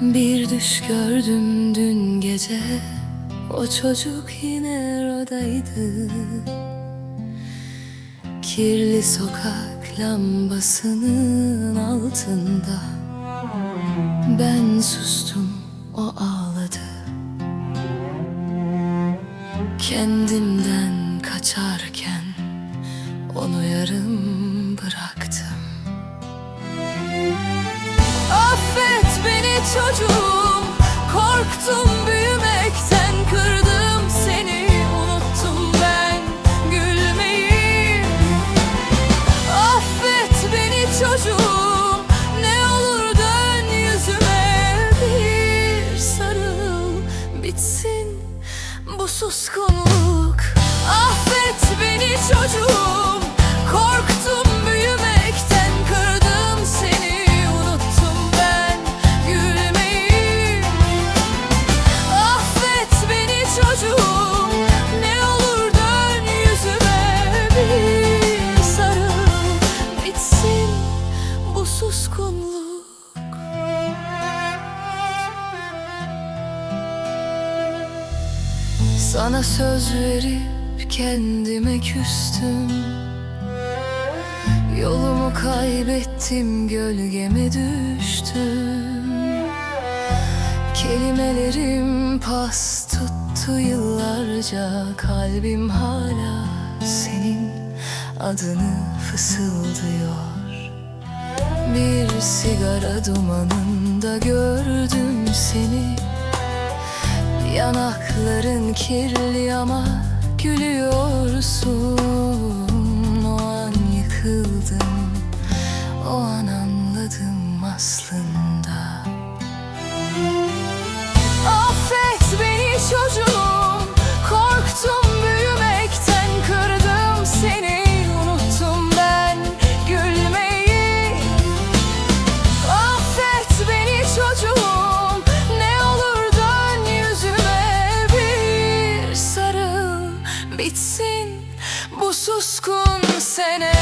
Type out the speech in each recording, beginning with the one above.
Bir düş gördüm dün gece. O çocuk yine oradaydı Kirli sokak lambasının altında. Ben sustum o ağladı. Kendimden kaçarken Onu yarım suskunluk. Affet beni çocuğum. Korktum büyümekten Kırdım seni. Unuttum ben Gülmeyi. Affet beni çocuğum. Ne olur dön yüzüme Bir sarıl. Bitsin bu suskunluk Sana söz verip kendime küstüm. Yolumu kaybettim gölgeme düştüm. Kelimelerim pas tuttu yıllarca. Kalbim hala senin adını fısıldıyor. Bir sigara dumanında gördüm seni Yanakların kirli ama gülüyorsun. O an yıkıldım, o an anladım aslında bitsin bu suskun sene.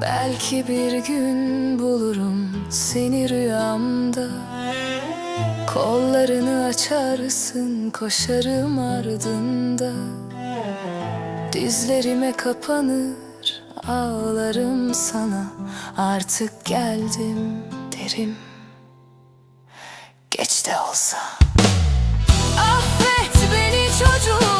Belki bir gün bulurum seni rüyamda Kollarını açarsın koşarım ardında. Dizlerime kapanır ağlarım sana. Artık geldim derim. Geç de olsa. Affet beni çocuğum